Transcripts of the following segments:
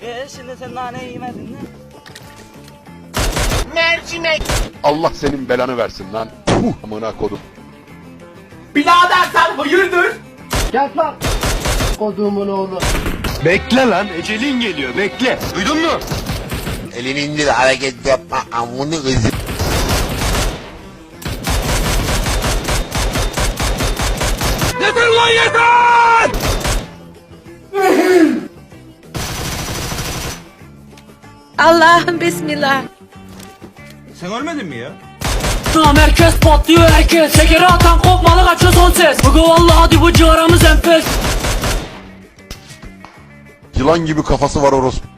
E şimdi sen nane yemedin mi? Allah senin belanı versin lan. Uh, amına kodum. Birader sen hayırdır? Gel lan. Kodumun oğlu. Bekle lan ecelin geliyor bekle. Duydun mu? Elini indir hareket yapma amını kızım. Yeter lan yeter! Allah'ım bismillah. Sen ölmedin mi ya? Tam herkes patlıyor herkes Şekeri atan kopmalı kaçıyor son ses Bugü vallahi hadi bu ciğaramız enfes Yılan gibi kafası var orospu.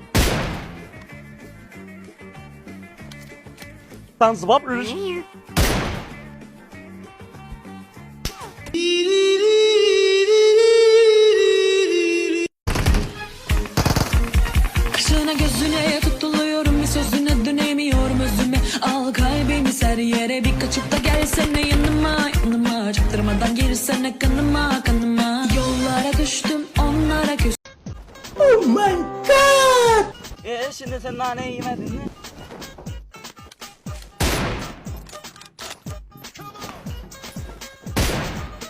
Sen zıbap E şimdi sen nane yemedin mi?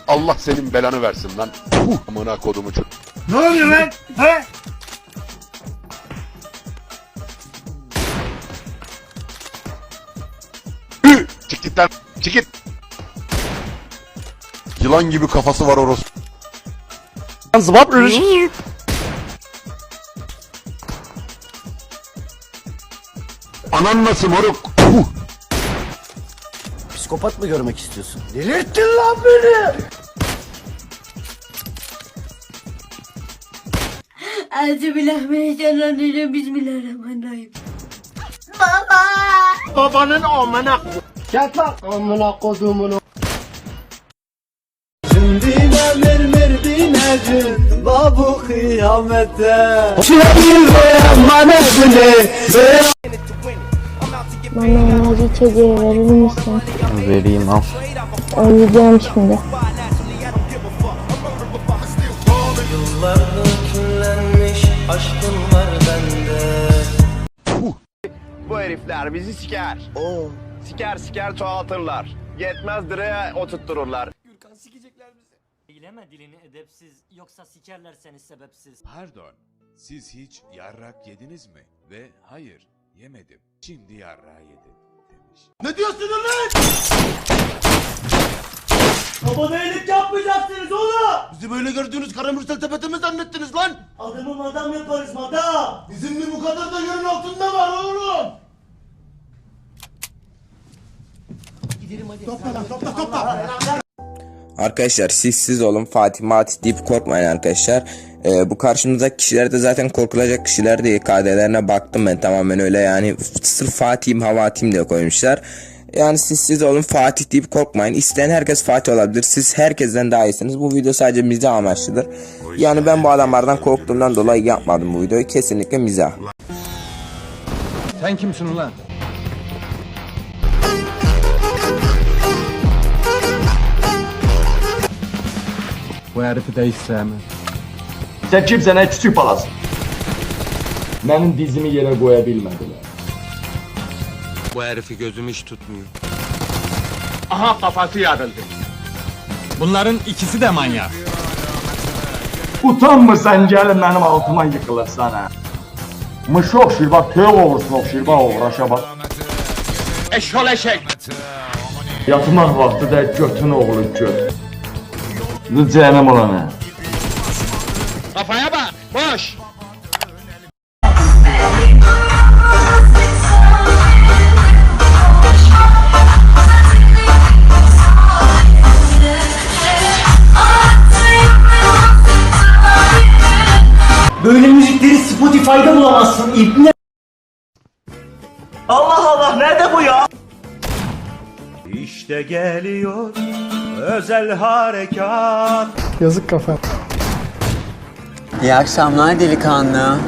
Allah senin belanı versin lan. Uh, amına kodumu çocuk. Ne oluyor lan? He? Çık git lan. Çık git. Yılan gibi kafası var orospu. Zıbap Anan nasıl moruk? Psikopat mı görmek istiyorsun? Delirttin lan beni. Euzubillahimineşşeytanirracim Bismillahirrahmanirrahim Babanın amına. Gel lan. Amına kodumun. Zindine mermer binecek babu kıyamete Şirin ve emanetine Bana enerji içeceği verir misin? Vereyim al. Oynayacağım şimdi. Bu herifler bizi siker. Siker siker çoğaltırlar. Yetmez direğe oturttururlar. Eyleme dilini edepsiz Yoksa sikerler seni sebepsiz Pardon, siz hiç yarrak yediniz mi? Ve hayır, yemedim. Şimdi yarrağı yedim demiş. Ne diyorsunuz lan? Babana iyilik yapmayacaksınız oğlum. Bizi böyle gördüğünüz karamürsel tepete mi zannettiniz lan? Adamı madam yaparız madam. Bizim mi bu kadar da yerin altında var oğlum? Gidelim hadi. Topla lan topla topla. Arkadaşlar siz siz olun Fatih Matih deyip korkmayın arkadaşlar. Ee, bu karşımızdaki kişiler de zaten korkulacak kişiler değil. KD'lerine baktım ben tamamen öyle yani sırf Fatih'im Havatim diye koymuşlar. Yani siz siz olun Fatih deyip korkmayın. İsteyen herkes Fatih olabilir. Siz herkesten daha iyisiniz. Bu video sadece mizah amaçlıdır. Yani ben bu adamlardan korktuğumdan dolayı yapmadım bu videoyu. Kesinlikle mizah. Sen kimsin ulan? Bu herifi de hiç sevmem. Sen kimsen ne küçük palaz? Benim dizimi yere koyabilmediler. Bu herifi gözüm hiç tutmuyor. Aha kafası yarıldı. Bunların ikisi de manyak. Utanmırsan gelin benim altıma yıkılırsan ha. Mış okşur bak köy oğursun okşur bak uğraşa bak. Eşol eşek. Yatmak vakti de götün oğlu göt. Ne cehennem olan ha. Kafaya bak. Boş. Böyle müzikleri Spotify'da bulamazsın ibne. Allah Allah nerede bu ya? İşte geliyor özel harekat. Yazık kafa. İyi akşamlar delikanlı.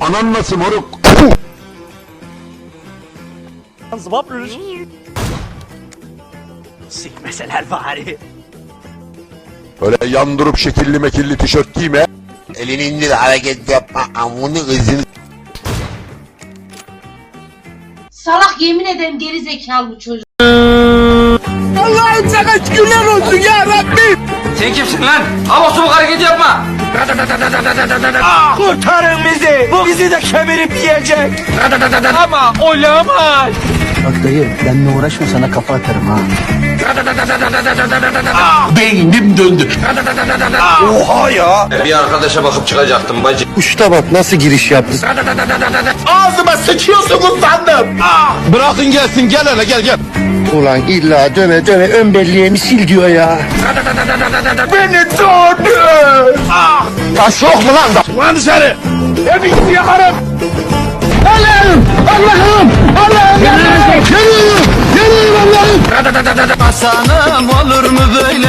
Anan nasıl moruk? Rüş. Sikmeseler bari. Öyle yandırıp şekilli mekilli tişört giyme. Elini indir hareket yapma amını ızını Salak yemin ederim geri zekalı bu çocuk. Sen kimsin lan? Hava soğuk hareket yapma. Kurtarın bizi. Bu bizi de kemirip yiyecek. Ama olamaz. Bak dayı benimle uğraşma sana kafa atarım ha. Beynim döndü Oha ya. Bir arkadaşa bakıp çıkacaktım bacı. Usta bak nasıl giriş yaptı. Ağzıma sıçıyorsunuz sandım. Bırakın gelsin gel hele gel gel. Ulan illa döne döne ön belleğimi sil diyor ya. Beni doğdu. Taş yok mu lan da? Lan dışarı. Hepinizi yakarım. Hasanım olur mu böyle?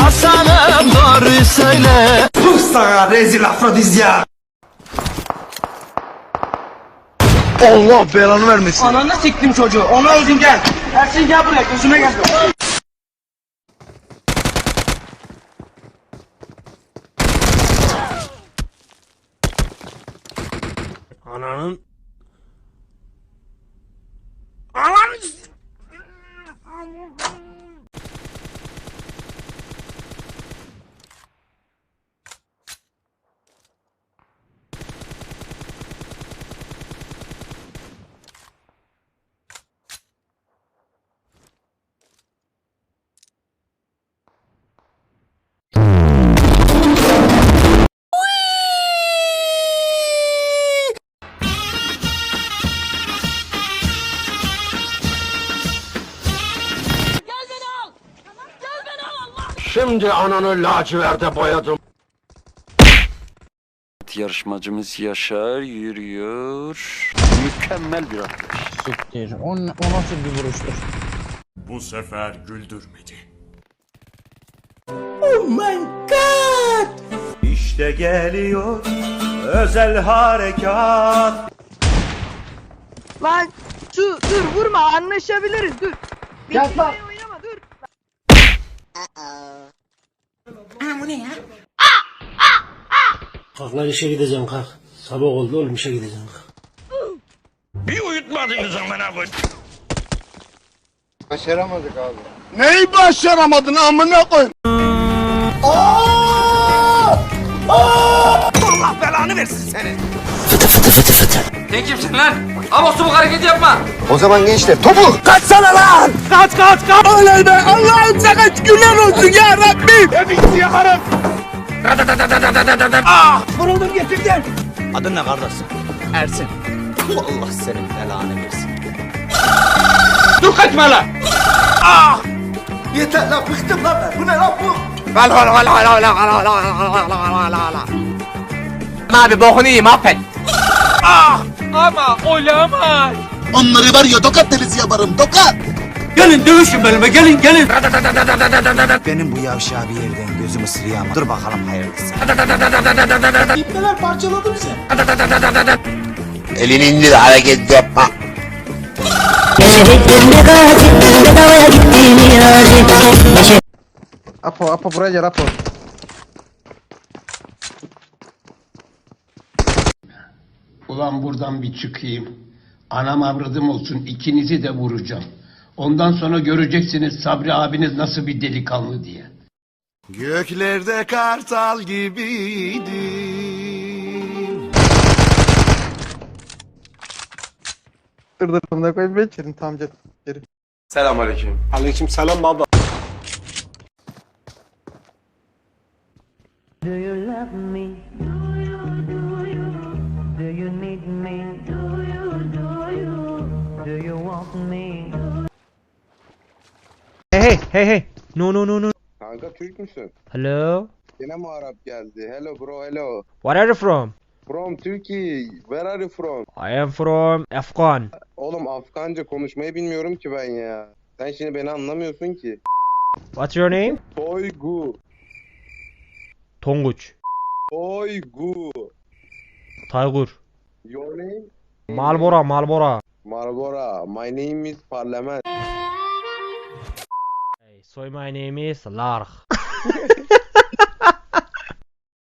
Hasanım doğruyu söyle. Sana rezil afrodizya. Allah belanı vermesin. Ananı siktim çocuğu. Onu öldün gel. Ersin gel buraya gözüme gel. Ananın Şimdi ananı laciverde boyadım. Yarışmacımız Yaşar yürüyor. Mükemmel bir atış. Siktir. O, o nasıl bir vuruştur? Bu sefer güldürmedi. İşte geliyor özel harekat. Lan şu dur vurma anlaşabiliriz dur. Yapma. oynama dur. Kalk lan işe gideceğim kalk. Sabah oldu oğlum işe gideceğim kalk. Neyi başaramadın amına koy? Allah belanı versin seni. Sen kimsin lan? Hava soğuk hareket yapma. O zaman gençler topu. Kaçsana lan. Kaç kaç kaç. Öyle be. Allah'ım sana günler olsun ya Rabbim. Hepinizi yakarım. Ah vuruldum getirdim. Adın ne kardeşim? Ersin. Allah senin belanı versin. Dur kaçma lan. Ah! Yeter lan bıktım lan ben. Bu ne lan bu? Abi bokunu yiyeyim affet. Ah! Ama olamaz. Onları var ya tokat delisi yaparım tokat. Gelin dövüşün benimle gelin gelin. Benim bu yavşağı bir yerden gözüm ısırıyor ama. Dur bakalım hayırlısı. Elini indir hareket yapma Apo Apo buraya gel Apo. Ulan buradan bir çıkayım. Anam avradım olsun ikinizi de vuracağım. Ondan sonra göreceksiniz Sabri abiniz nasıl bir delikanlı diye. Göklerde kartal gibiydim. Buna koyayım ben içerim tamam gel. Selamünaleyküm. Aleyküm selam baba. Hey hey hey. No no no no. Kanka Türk müsün? Hello. Yine mi Arap geldi? Hello bro hello. Where are you from? From Turkey. Where are you from? I am from Afghan. Oğlum Afganca konuşmayı bilmiyorum ki ben ya. Sen şimdi beni anlamıyorsun ki. What's your name? Toygu. Tonguç. Toygu. Taygur. Your name? Malbora Malbora. Marlboro. My name is Parlament. So my name is Lark.